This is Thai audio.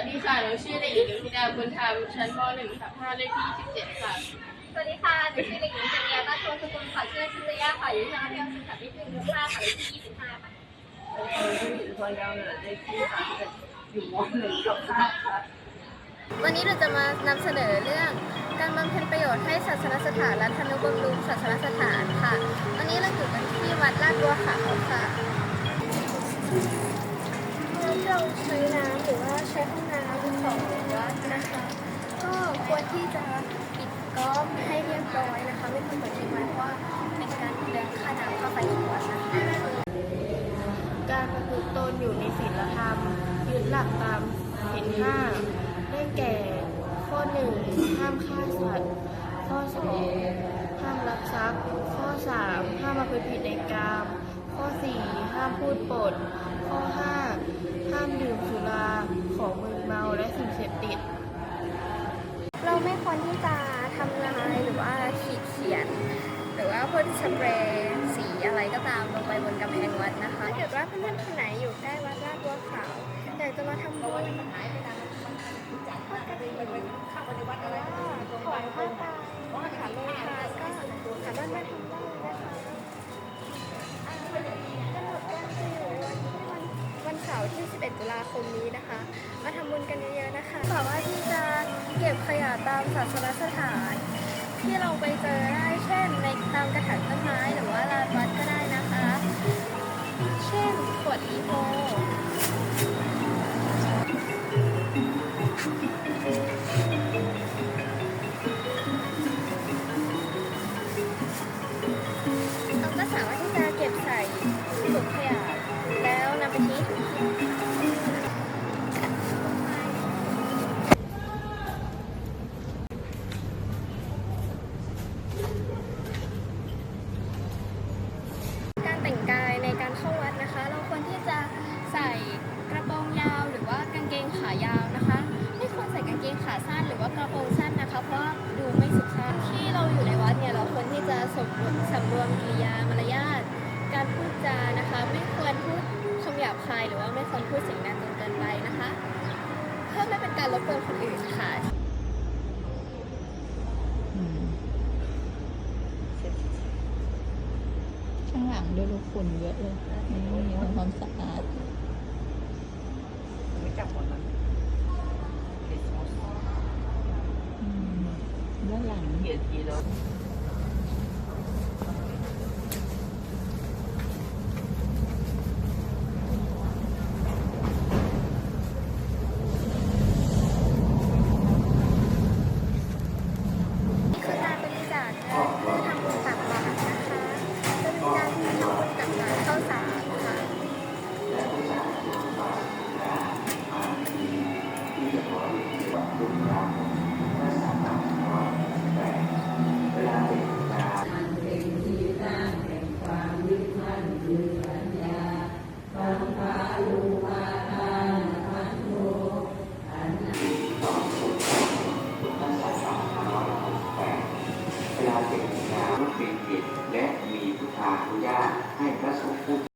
วัสดีค่ะหนูชื่อเด็กหญิงดวงธิดาบุญธรรมชั้นม .1 ทับ5เลขที่17ค่ะ สวัสดีค่ะหนูชื่อเด็กหญิงจันยาตาโชสกุลค่ะชื่อชิตยาค่ะอยู่ชั้นมัธยมศึกษาปีที่หนึ่งค่ะค่ะเลขที่25ค่ะวันนี้เราจะมานำเสนอเรื่องการบำเพ็ญประโยชน์ให้ศาสนสถานและธนุบำรุงศาสนสถานค่ะ วันนี้เราอยู่กันที่วัดลาดบัวขาวค่ะเมื่อเราใช้น้ำหรือว่าใช้ห้องน้ำของวัดนะคะ ก็ ควรที่จะปิดก๊อกให้เรียบร้อยนะคะ ไม่ควรเปิดทิ้งไว้เพราะว่าเป็นการเดินค่าน้ำค่าไฟของวัดนะคะการประพฤติตนอยู่ในศีลธรรมยึดหลักตามศีลห้าได้แก่ ข้อหนึ่งห้ามฆ่าสัตว์ข้อสองห้ามลักทรัพย์ ข้อสามห้ามประพฤติผิดในกาม ข้อสี่ห้ามพูดปด ข้อห้าห้ามดื่มสุราของมึนเมาและสิ่งเสพติด เราไม่ควรที่จะทำลายหรือว่าขีดเขียน หรือว่าพ่นสเปรย์สีอะไรก็ตามลงไปบนกำแพงวัดนะคะถ้าเกิดว่าเพื่อนๆคนไหนอยู่ใกล้วัดลาดบัวขาวอยากจะมาทำบุญถวายผ้าไตรถวายขาโลทานก็สามารถมาทำได้นะคะอ่ากำหนดการจะอยู่วันที่วันเสาร์ที่ 11 ตุลาคมนี้นะคะ มาทำบุญกันเยอะๆนะ ก็บขยะตามศาสนสถาน ที่เราไปเจอได้เช่นในตามกระถางต้นไม้หรือว่าลานวัดก็ได้นะคะ เช่นขวดอีโมเราก็สามารถที่จะเก็บใส่ถุงขยะ หยาบคายหรือว่าไม่ควรพูดเสียงดังจนเกินไปนะคะ เพื่อไม่เป็นการรบกวนคนอื่นค่ะข้างหลังด้วยลูกฝุ่นเยอะเลยไม่มีทำความสะอาดไม่จับหมดนะอืมด้านหลังเขียนทีแล้วอ อนุญาตให้พระสงฆ์ผู้